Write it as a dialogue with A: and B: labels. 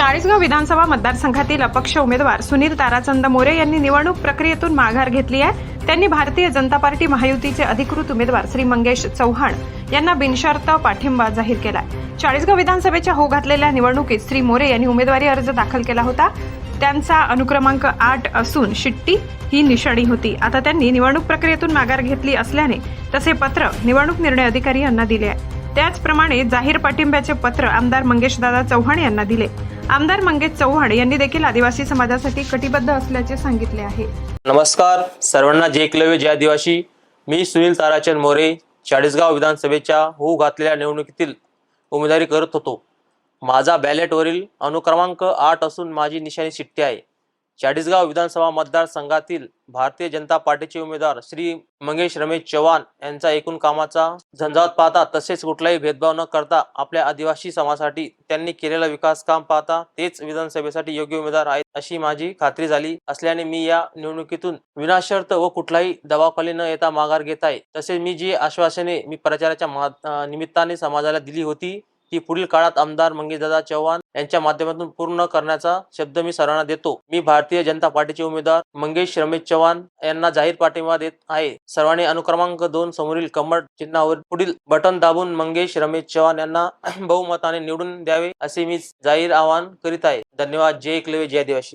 A: चाळीसगाव विधानसभा मतदारसंघातील अपक्ष उमेदवार सुनील ताराचंद मोरे यांनी निवडणूक प्रक्रियेतून माघार घेतली आहे. त्यांनी भारतीय जनता पार्टी महायुतीचे अधिकृत उमेदवार श्री मंगेश चव्हाण यांना बिनशर्त पाठिंबा जाहीर केला चाळीसगाव विधानसभेच्या हो घातलेल्या निवडणुकीत श्री मोरे यांनी उमेदवारी अर्ज दाखल केला होता. त्यांचा अनुक्रमांक आठ असून शिट्टी ही निशाणी होती. आता त्यांनी निवडणूक प्रक्रियेतून माघार घेतली असल्याने तसे पत्र निवडणूक निर्णय अधिकारी यांना दिले आहे त्याचप्रमाणे जाहीर पाठिंब्याचे पत्र आमदार मंगेशदादा चव्हाण यांना दिले. आमदार मंगेश चव्हाण यांनी देखील आदिवासी समाजासाठी कटिबद्ध असल्याचे सांगितले आहे.
B: नमस्कार सर्वांना जय एकलव्य जय आदिवासी. मी सुनील ताराचंद मोरे चाळीसगाव विधानसभेच्या होऊ घातलेल्या निवडणुकीतील उमेदवारी करत होतो. माझा बॅलेटवरील अनुक्रमांक आठ असून माझी निशाणी शिट्टी आहे. चाळीसगाव विधानसभा मतदारसंघातील भारतीय जनता पार्टीचे उमेदवार श्री मंगेश रमेश चव्हाण यांचा एकूण कामाचा झंझावत पाहता तसेच कुठलाही भेदभाव न करता आपल्या आदिवासी समाजासाठी त्यांनी केलेला विकास काम पाहता तेच विधानसभेसाठी योग्य उमेदवार आहेत अशी माझी खात्री झाली असल्याने मी या निवडणुकीतून विनाशर्त व कुठलाही दबावखाली न येता माघार घेत आहे. तसेच मी जी आश्वासने मी प्रचाराच्या निमित्ताने समाजाला दिली होती ती पुढील काळात आमदार मंगेशदादा चव्हाण यांच्या माध्यमातून पूर्ण करण्याचा शब्द मी सर्वांना देतो. मी भारतीय जनता पार्टीचे उमेदवार मंगेश रमेश चव्हाण यांना जाहीर पाठिंबा देत आहे. सर्वांनी अनुक्रमांक दोन समोरील कमळ चिन्हावर पुढील बटन दाबून मंगेश रमेश चव्हाण यांना बहुमताने निवडून द्यावे असे मी जाहीर आवाहन करीत आहे. धन्यवाद. जय एकलवे जय आदिवासी.